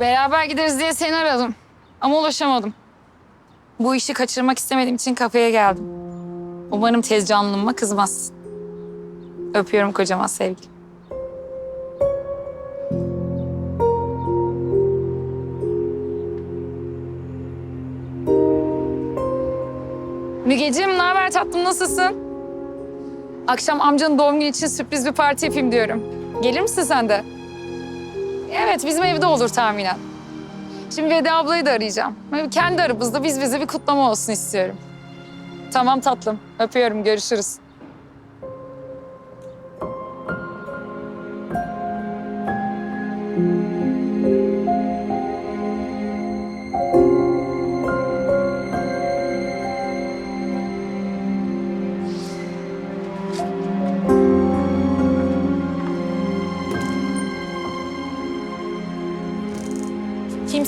Beraber gideriz diye seni aradım. Ama ulaşamadım. Bu işi kaçırmak istemediğim için kafeye geldim. Umarım tez canlılığıma kızmazsın. Öpüyorum kocaman sevgilim. Mügeciğim ne haber tatlım nasılsın? Akşam amcanın doğum günü için sürpriz bir parti yapayım diyorum. Gelir misin sen de? Evet bizim evde olur tahminen. Şimdi Veda ablayı da arayacağım. Kendi aramızda biz bize bir kutlama olsun istiyorum. Tamam tatlım. Öpüyorum. Görüşürüz.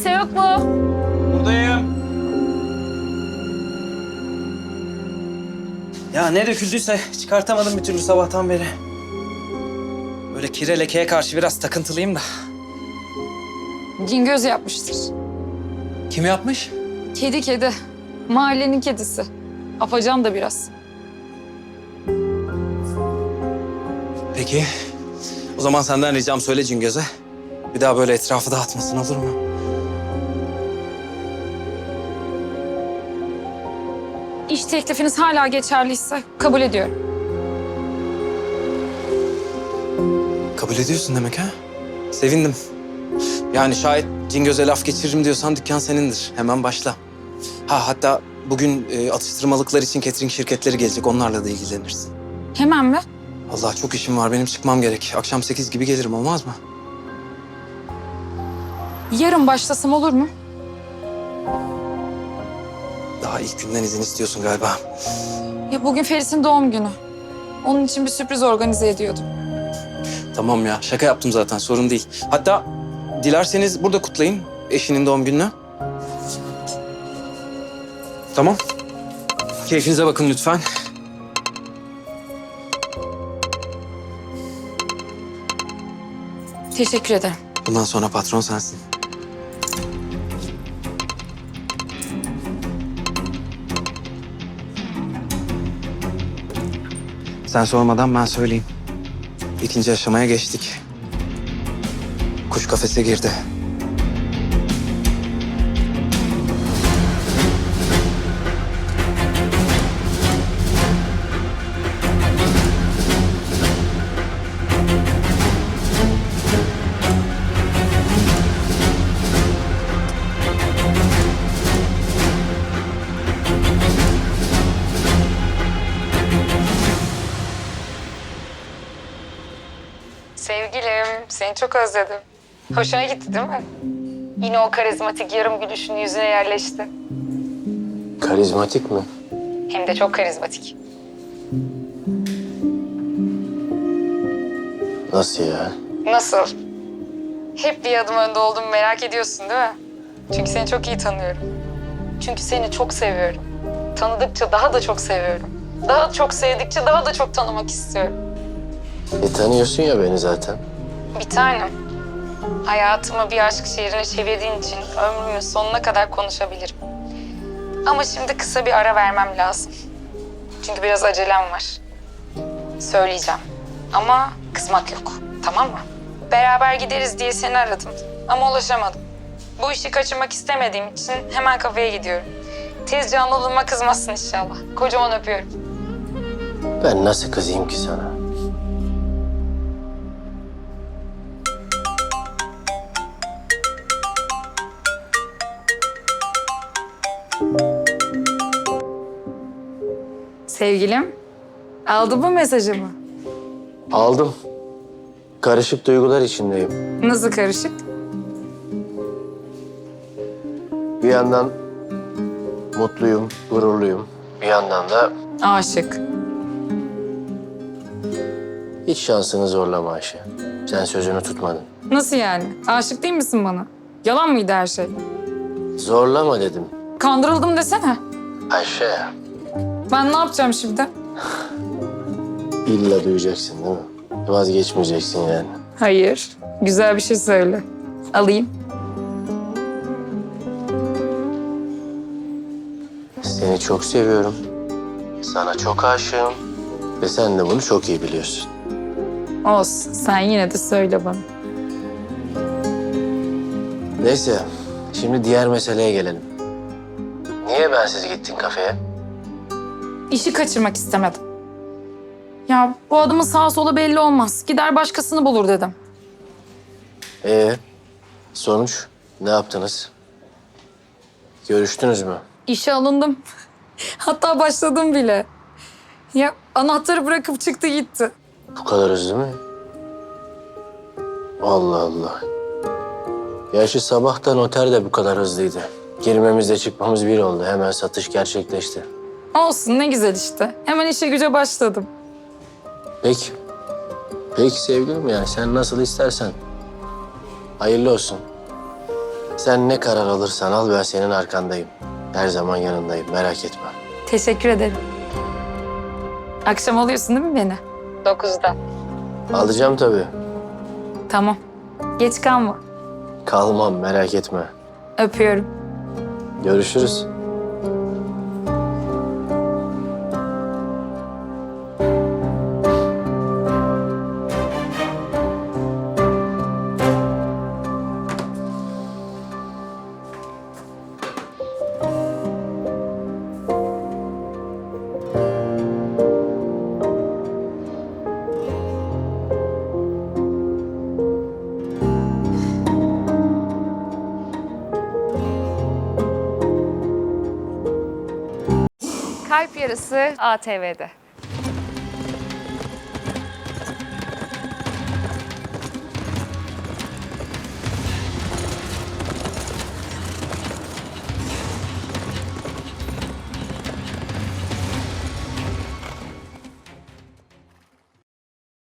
Kimse yok mu? Buradayım. Ya ne döküldüyse çıkartamadım bir türlü sabahtan beri. Böyle kire lekeye karşı biraz takıntılıyım da. Cingöz yapmıştır. Kim yapmış? Kedi kedi. Mahallenin kedisi. Afacan da biraz. Peki. O zaman senden ricam söyle Cingöz'e. Bir daha böyle etrafı dağıtmasın olur mu? İş teklifiniz hala geçerliyse kabul ediyorum. Kabul ediyorsun demek ha? Sevindim. Yani şayet Cingöz'e laf geçiririm diyorsan dükkan senindir. Hemen başla. Ha hatta bugün e, atıştırmalıklar için catering şirketleri gelecek. Onlarla da ilgilenirsin. Hemen mi? Allah çok işim var. Benim çıkmam gerek. Akşam sekiz gibi gelirim olmaz mı? Yarın başlasam olur mu? Daha ilk günden izin istiyorsun galiba. Ya bugün Feris'in doğum günü. Onun için bir sürpriz organize ediyordum. Tamam ya şaka yaptım zaten sorun değil. Hatta dilerseniz burada kutlayın eşinin doğum gününü. Tamam. Keyfinize bakın lütfen. Teşekkür ederim. Bundan sonra patron sensin. Sen sormadan ben söyleyeyim. İkinci aşamaya geçtik. Kuş kafese girdi. Sevgilim, seni çok özledim. Hoşuna gitti değil mi? Yine o karizmatik yarım gülüşün yüzüne yerleşti. Karizmatik mi? Hem de çok karizmatik. Nasıl ya? Nasıl? Hep bir adım önde olduğumu merak ediyorsun değil mi? Çünkü seni çok iyi tanıyorum. Çünkü seni çok seviyorum. Tanıdıkça daha da çok seviyorum. Daha çok sevdikçe daha da çok tanımak istiyorum. E tanıyorsun ya beni zaten. Bir tanem. Hayatımı bir aşk şiirine çevirdiğin için ömrümün sonuna kadar konuşabilirim. Ama şimdi kısa bir ara vermem lazım. Çünkü biraz acelem var. Söyleyeceğim. Ama kızmak yok. Tamam mı? Beraber gideriz diye seni aradım. Ama ulaşamadım. Bu işi kaçırmak istemediğim için hemen kafeye gidiyorum. Tez canlılığıma kızmazsın inşallah. Kocaman öpüyorum. Ben nasıl kızayım ki sana? Sevgilim, aldı bu mesajımı. Aldım. Karışık duygular içindeyim. Nasıl karışık? Bir yandan mutluyum, gururluyum. Bir yandan da Aşık. hiç şansını zorlama Ayşe. Sen sözünü tutmadın. Nasıl yani? Aşık değil misin bana? Yalan mıydı her şey? Zorlama dedim. Kandırıldım desene. Ayşe. Ben ne yapacağım şimdi? İlla duyacaksın değil mi? Vazgeçmeyeceksin yani. Hayır. Güzel bir şey söyle. Alayım. Seni çok seviyorum. Sana çok aşığım. Ve sen de bunu çok iyi biliyorsun. Olsun. Sen yine de söyle bana. Neyse. Şimdi diğer meseleye gelelim. Niye bensiz gittin kafeye? İşi kaçırmak istemedim. Ya bu adamın sağa sola belli olmaz. Gider başkasını bulur dedim. Ee, sonuç ne yaptınız? Görüştünüz mü? İşe alındım. Hatta başladım bile. Ya anahtarı bırakıp çıktı gitti. Bu kadar hızlı mı? Allah Allah. Gerçi sabah da noter de bu kadar hızlıydı. Girmemizle çıkmamız bir oldu. Hemen satış gerçekleşti. Olsun ne güzel işte. Hemen işe güce başladım. Peki. Peki sevgilim yani sen nasıl istersen. Hayırlı olsun. Sen ne karar alırsan al ben senin arkandayım. Her zaman yanındayım merak etme. Teşekkür ederim. Akşam alıyorsun değil mi beni? Dokuzda. Alacağım tabii. Tamam. Geç kalma. Kalmam merak etme. Öpüyorum. Görüşürüz. Yarısı ATV'de.